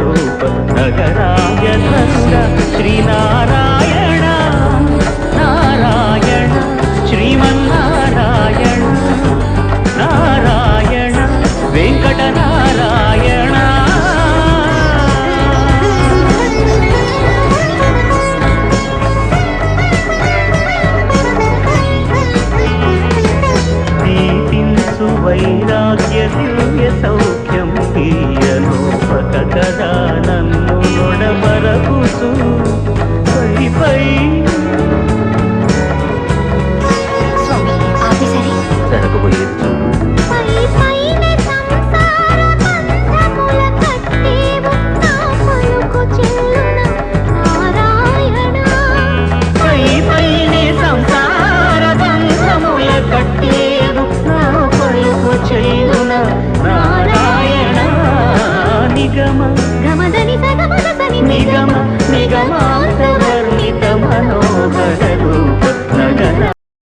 రూప నగరాయ నంద శ్రీనారాయణ నారాయణ శ్రీమన్నారాయణ నారాయణ వెంకటనారాయణ వైరాగ్య దివ్య సౌఖ్యం తీయనోపకర నిగమ గమదని సగమ నిగమ నిగమ